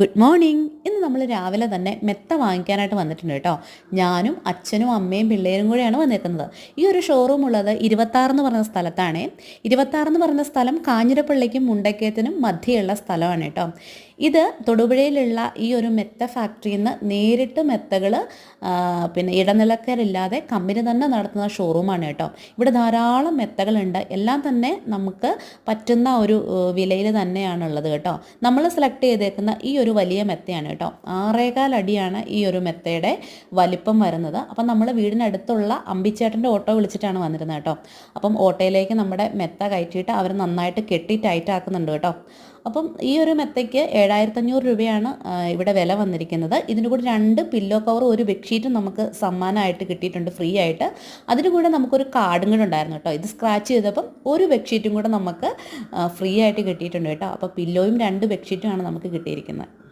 Good morning ഇന്ന് നമ്മൾ രാവിലെ തന്നെ മെത്ത വാങ്ങിക്കാനായിട്ട് വന്നിട്ടുണ്ട് കേട്ടോ. ഞാനും അച്ഛനും അമ്മയും പിള്ളേരും കൂടെയാണ് വന്നിരിക്കുന്നത്. ഈ ഒരു ഷോറൂം ഉള്ളത് ഇരുപത്താറ് എന്ന് പറഞ്ഞ സ്ഥലത്താണ്. ഇരുപത്താറ് എന്ന് പറഞ്ഞ സ്ഥലം കാഞ്ഞിരപ്പള്ളിക്കും മുണ്ടക്കയത്തിനും മധ്യയുള്ള സ്ഥലമാണ് കേട്ടോ. ഇത് തൊടുപുഴയിലുള്ള ഈ ഒരു മെത്ത ഫാക്ടറിയിൽ നിന്ന് നേരിട്ട് മെത്തകൾ പിന്നെ ഇടനിലക്കാരില്ലാതെ കമ്പനി തന്നെ നടത്തുന്ന ഷോറൂമാണ് കേട്ടോ. ഇവിടെ ധാരാളം മെത്തകളുണ്ട്. എല്ലാം തന്നെ നമുക്ക് പറ്റുന്ന ഒരു വിലയിൽ തന്നെയാണുള്ളത് കേട്ടോ. നമ്മൾ സെലക്ട് ചെയ്തേക്കുന്ന ഈ ഒരു വലിയ മെത്തയാണ് കേട്ടോ. ആറേകാൽ അടിയാണ് ഈ ഒരു മെത്തയുടെ വലിപ്പം വരുന്നത്. അപ്പം നമ്മൾ വീടിനടുത്തുള്ള അമ്പിച്ചേട്ടന്റെ ഓട്ടോ വിളിച്ചിട്ടാണ് വന്നിരുന്നത് കേട്ടോ. അപ്പം ഓട്ടോയിലേക്ക് നമ്മുടെ മെത്ത കയറ്റിയിട്ട് അവർ നന്നായിട്ട് കെട്ടി ടൈറ്റ് ആക്കുന്നുണ്ട് കേട്ടോ. അപ്പം ഈ ഒരു മെത്തയ്ക്ക് ഏഴായിരത്തഞ്ഞൂറ് രൂപയാണ് ഇവിടെ വില വന്നിരിക്കുന്നത്. ഇതിന് കൂടെ രണ്ട് പില്ലോ കവറും ഒരു ബെഡ്ഷീറ്റും നമുക്ക് സമ്മാനമായിട്ട് കിട്ടിയിട്ടുണ്ട് ഫ്രീ ആയിട്ട്. അതിന് കൂടെ നമുക്കൊരു കാർഡും കൂടെ ഉണ്ടായിരുന്നു കേട്ടോ. ഇത് സ്ക്രാച്ച് ചെയ്തപ്പം ഒരു ബെഡ്ഷീറ്റും കൂടെ നമുക്ക് ഫ്രീ ആയിട്ട് കിട്ടിയിട്ടുണ്ട് കേട്ടോ. അപ്പോൾ പില്ലോയും രണ്ട് ബെഡ്ഷീറ്റുമാണ് നമുക്ക് കിട്ടിയിരിക്കുന്നത്.